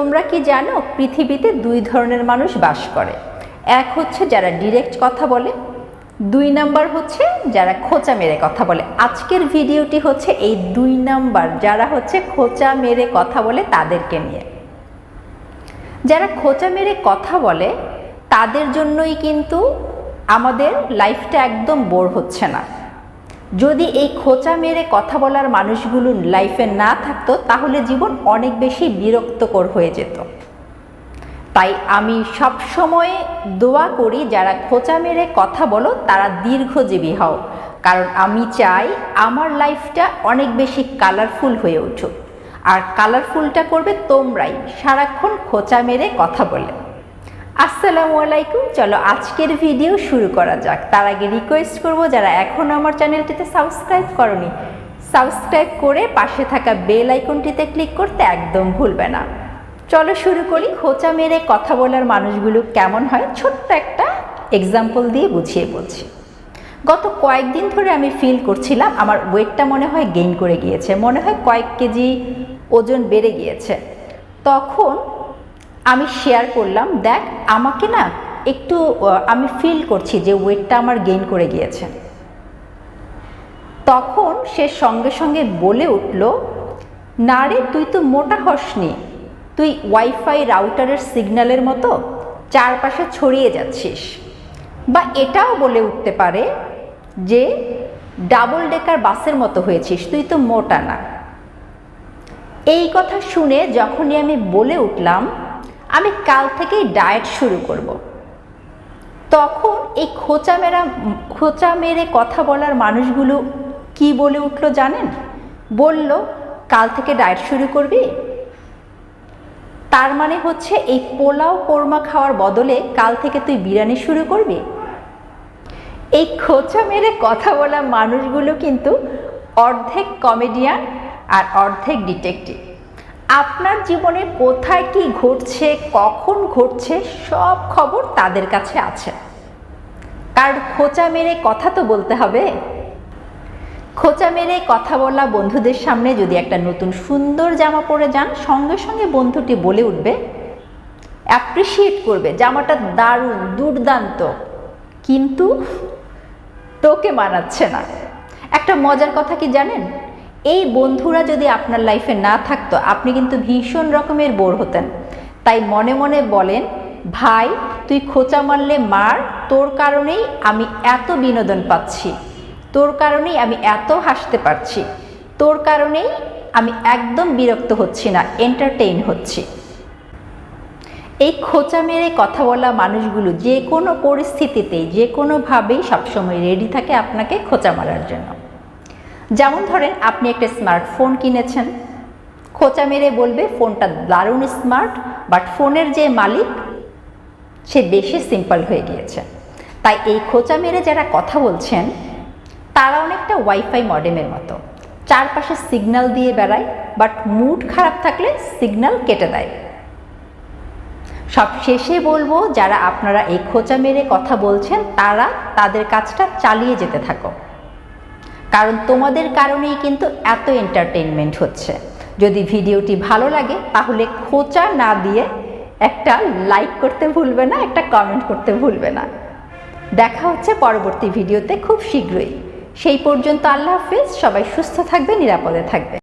তোমরা কি জানো, পৃথিবীতে দুই ধরনের মানুষ বাস করে। এক হচ্ছে যারা ডিরেক্ট কথা বলে, দুই নাম্বার হচ্ছে যারা খোঁচা মেরে কথা বলে। আজকের ভিডিওটি হচ্ছে এই দুই নাম্বার, যারা হচ্ছে খোঁচা মেরে কথা বলে তাদেরকে নিয়ে। যারা খোঁচা মেরে কথা বলে, তাদের জন্যই কিন্তু আমাদের লাইফটা একদম বোর হচ্ছে না। যদি এই খোঁচা মেরে কথা বলার মানুষগুলো লাইফে না থাকতো, তাহলে জীবন অনেক বেশি বিরক্তকর হয়ে যেত। তাই আমি সব সময় দোয়া করি, যারা খোঁচা মেরে কথা বলো, তারা দীর্ঘজীবী হও। কারণ আমি চাই আমার লাইফটা অনেক বেশি কালারফুল হয়ে উঠুক। আর কালারফুলটা করবে তোমরাই। সারাক্ষণ খোঁচা মেরে কথা বলে। আসসালামু আলাইকুম। চলো আজকের ভিডিও শুরু করা যাক। তার আগে রিকোয়েস্ট করব, যারা এখনও আমার চ্যানেলটিতে সাবস্ক্রাইব করনি সাবস্ক্রাইব করে পাশে থাকা বেল আইকনটিতে ক্লিক করতে একদম ভুলবে না। চলো শুরু করি। খোঁচা মেরে কথা বলার মানুষগুলো কেমন হয়? ছোট্ট একটা এক্সাম্পল দিয়ে বুঝিয়ে বলছি। গত কয়েকদিন ধরে আমি ফিল করছিলাম, আমার ওয়েটটা মনে হয় গেইন করে গিয়েছে, মনে হয় কয়েক কেজি ওজন বেড়ে গিয়েছে। তখন আমি শেয়ার করলাম, দেখ আমাকে না একটু আমি ফিল করছি যে ওয়েটটা আমার গেইন করে গিয়েছে। তখন সে সঙ্গে সঙ্গে বলে উঠল, না রে, তুই তো মোটা হসনি। তুই ওয়াইফাই রাউটারের সিগন্যালের মতো চারপাশে ছড়িয়ে যাচ্ছিস। বা এটাও বলে উঠতে পারে যে ডাবল ডেকার বাসের মতো হয়েছিস, তুই তো মোটা না। এই কথা শুনে যখনই আমি বলে উঠলাম আমি কাল থেকেই ডায়েট শুরু করব। তখন এই খোঁচা মেরা, খোঁচা মেরে কথা বলার মানুষগুলো কি বলে উঠল জানেন? বলল, কাল থেকে ডায়েট শুরু করবি? তার মানে হচ্ছে এই পোলাও কোরমা খাওয়ার বদলে কাল থেকে তুই বিরিয়ানি শুরু করবি? এই খোঁচা মেরে কথা বলা মানুষগুলো কিন্তু অর্ধেক কমেডিয়ান আর অর্ধেক ডিটেকটিভ আপনার জীবনে কোথায় কি ঘটছে, কখন ঘটছে, সব খবর তাদের কাছে আছে। কারণ খোঁচা মেরে কথা তো বলতে হবে। খোঁচা মেরে কথা বলা বন্ধুদের সামনে যদি একটা নতুন সুন্দর জামা পরে যান, সঙ্গে সঙ্গে বন্ধুটি বলে উঠবে অ্যাপ্রিসিয়েট করবে, জামাটা দারুণ, দুর্দান্ত। কিন্তু তোকে মানাচ্ছে না। একটা মজার কথা কি জানেন? এই বন্ধুরা যদি আপনার লাইফে না থাকতো, আপনি কিন্তু ভীষণ রকমের বোর হতেন। তাই মনে মনে বলেন, ভাই, তুই খোঁচা মারলে মার, তোর কারণেই আমি এত বিনোদন পাচ্ছি। তোর কারণেই আমি এত হাসতে পারছি। তোর কারণেই আমি একদম বিরক্ত হচ্ছি না এন্টারটেইন হচ্ছি। এই খোঁচা মেরে কথা বলা মানুষগুলো যে কোনো পরিস্থিতিতেই, যে কোনোভাবেই সবসময় রেডি থাকে আপনাকে খোঁচা মারার জন্য। যেমন ধরেন, আপনি একটা স্মার্টফোন কিনেছেন। খোঁচা মেরে বলবে, ফোনটা দারুণ স্মার্ট বাট ফোনের যে মালিক, সে বেশি সিম্পল হয়ে গিয়েছে। তাই এই খোঁচা মেরে যারা কথা বলছেন, তারা অনেকটা ওয়াইফাই মডেমের মতো। চারপাশে সিগন্যাল দিয়ে বেড়ায় বাট মুড খারাপ থাকলে সিগন্যাল কেটে দেয়। সব শেষে বলব, যারা আপনারা এই খোঁচা মেরে কথা বলছেন, তারা তাদের কাজটা চালিয়ে যেতে থাকো। কারণ তোমাদের কারণেই কিন্তু এত এন্টারটেনমেন্ট হচ্ছে। যদি ভিডিওটি ভালো লাগে, তাহলে খোঁচা না দিয়ে একটা লাইক করতে ভুলবে না, একটা কমেন্ট করতে ভুলবে না। দেখা হচ্ছে পরবর্তী ভিডিওতে খুব শীঘ্রই। সেই পর্যন্ত আল্লাহ হাফিজ, সবাই সুস্থ থাকবে, নিরাপদে থাকবে।